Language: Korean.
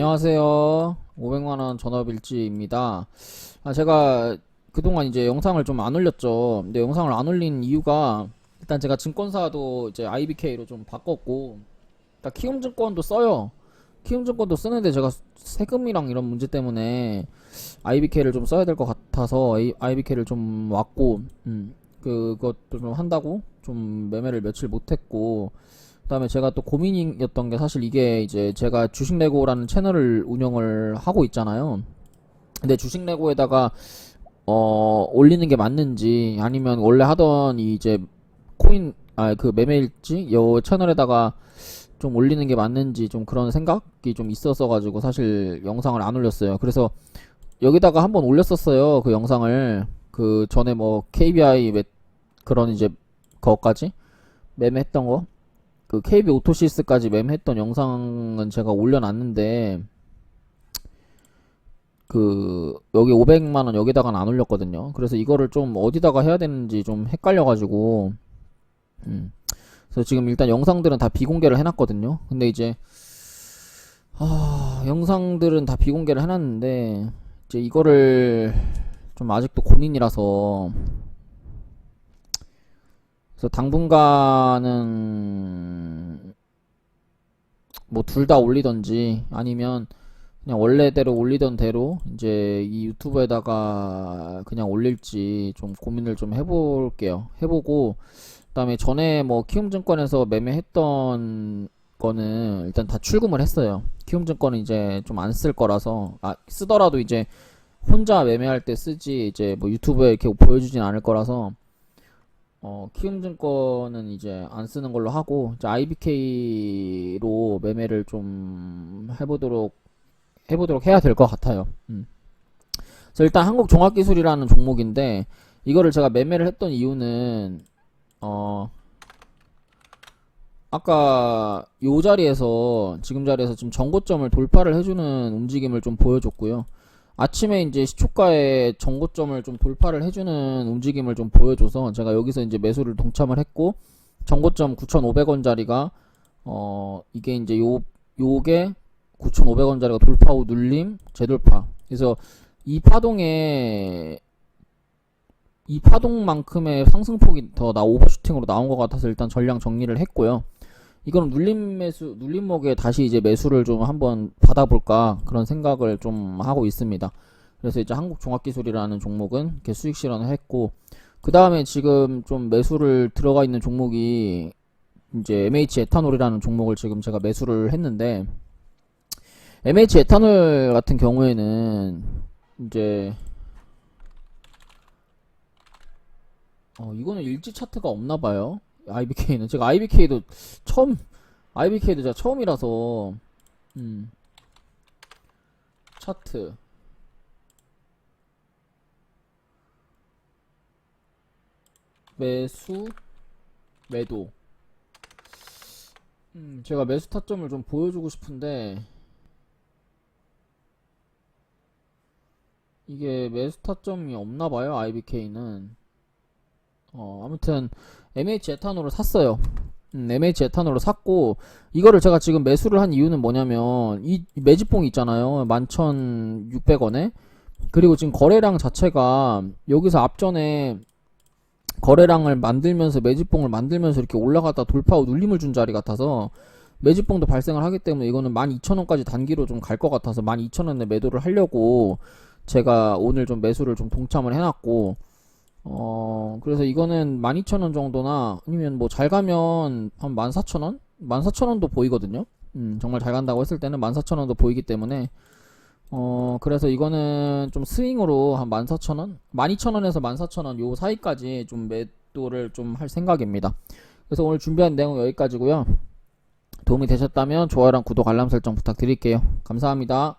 안녕하세요. 500만원 전업일지입니다. 아, 제가 그동안 이제 영상을 좀 안 올렸죠. 근데 영상을 안 올린 이유가 일단 제가 증권사도 이제 IBK로 좀 바꿨고, 일단 키움증권도 써요. 키움증권도 쓰는데 제가 세금이랑 이런 문제 때문에 IBK를 좀 써야 될 것 같아서 IBK를 좀 왔고, 음, 그것도 좀 한다고 좀 매매를 며칠 못했고, 그다음에 제가 또 고민이었던 게 사실 이게 이제 제가 주식레고라는 채널을 운영을 하고 있잖아요. 근데 주식레고에다가 어 올리는 게 맞는지 아니면 원래 하던 이 이제 코인 아 그 매매일지 요 채널에다가 좀 올리는 게 맞는지 좀 그런 생각이 좀 있었어 가지고 사실 영상을 안 올렸어요. 그래서 여기다가 한번 올렸었어요. 그 영상을 그 전에 뭐 KBI 매, 그런 이제 거까지 매매했던 거 그 KB 오토시스까지 매매했던 영상은 제가 올려놨는데 그 여기 500만 원 여기다가는 안 올렸거든요. 그래서 이거를 좀 어디다가 해야 되는지 좀 헷갈려가지고 음. 그래서 지금 일단 영상들은 다 비공개를 해놨거든요. 근데 이제 아 영상들은 다 비공개를 해놨는데 이제 이거를 좀 아직도 고민이라서 그래서 당분간은 뭐 둘 다 올리던지 아니면 그냥 원래대로 올리던 대로 이제 이 유튜브에다가 그냥 올릴지 좀 고민을 좀 해볼게요. 해보고 그다음에 전에 뭐 키움증권에서 매매했던 거는 일단 다 출금을 했어요. 키움증권은 이제 좀 안 쓸 거라서 아 쓰더라도 이제 혼자 매매할 때 쓰지 이제 뭐 유튜브에 이렇게 보여주진 않을 거라서 어, 키움증권은 이제 안 쓰는 걸로 하고, 이제 IBK로 매매를 좀 해보도록, 해보도록 해야 될 것 같아요. 음. 일단 한국 종합기술이라는 종목인데, 이거를 제가 매매를 했던 이유는, 어, 아까 요 자리에서, 지금 자리에서 지금 정고점을 돌파를 해주는 움직임을 좀 보여줬고요. 아침에 이제 시초가의 정고점을 좀 돌파를 해주는 움직임을 좀 보여줘서 제가 여기서 이제 매수를 동참을 했고 정고점 9,500원짜리가 어 이게 이제 요 요게 9,500원짜리가 돌파 후 눌림 재돌파 그래서 이 파동에 이 파동만큼의 상승폭이 더 나 오버슈팅으로 나온 것 같아서 일단 전량 정리를 했고요. 이거는 눌림 매수, 눌림목에 다시 이제 매수를 좀 한번 받아볼까 그런 생각을 좀 하고 있습니다. 그래서 이제 한국종합기술이라는 종목은 이렇게 수익 실현을 했고, 그 다음에 지금 좀 매수를 들어가 있는 종목이 이제 MH 에탄올이라는 종목을 지금 제가 매수를 했는데, MH 에탄올 같은 경우에는 이제 어, 이거는 일지 차트가 없나 봐요. IBK는. 제가 IBK도 처음 IBK도 제가 처음이라서 음. 차트. 매수 매도. 음 제가 매수 타점을 좀 보여주고 싶은데 이게 매수 타점이 없나 봐요 IBK는 어 아무튼 MH 에탄올을 샀어요. 음, MH 에탄올을 샀고 이거를 제가 지금 매수를 한 이유는 뭐냐면 이 매집봉 있잖아요. 11,600원에 그리고 지금 거래량 자체가 여기서 앞전에 거래량을 만들면서 매집봉을 만들면서 이렇게 올라갔다 돌파 후 눌림을 준 자리 같아서 매집봉도 발생을 하기 때문에 이거는 12,000원까지 단기로 좀 갈 것 같아서 12,000원에 매도를 하려고 제가 오늘 좀 매수를 좀 동참을 해놨고 어, 그래서 이거는 12,000원 정도나 아니면 뭐 잘 가면 한 14,000원? 14,000원도 보이거든요. 음, 정말 잘 간다고 했을 때는 14,000원도 보이기 때문에 어, 그래서 이거는 좀 스윙으로 한 14,000원? 12,000원에서 14,000원 요 사이까지 좀 매도를 좀 할 생각입니다. 그래서 오늘 준비한 내용 여기까지고요. 도움이 되셨다면 좋아요랑 구독 알람 설정 부탁드릴게요. 감사합니다.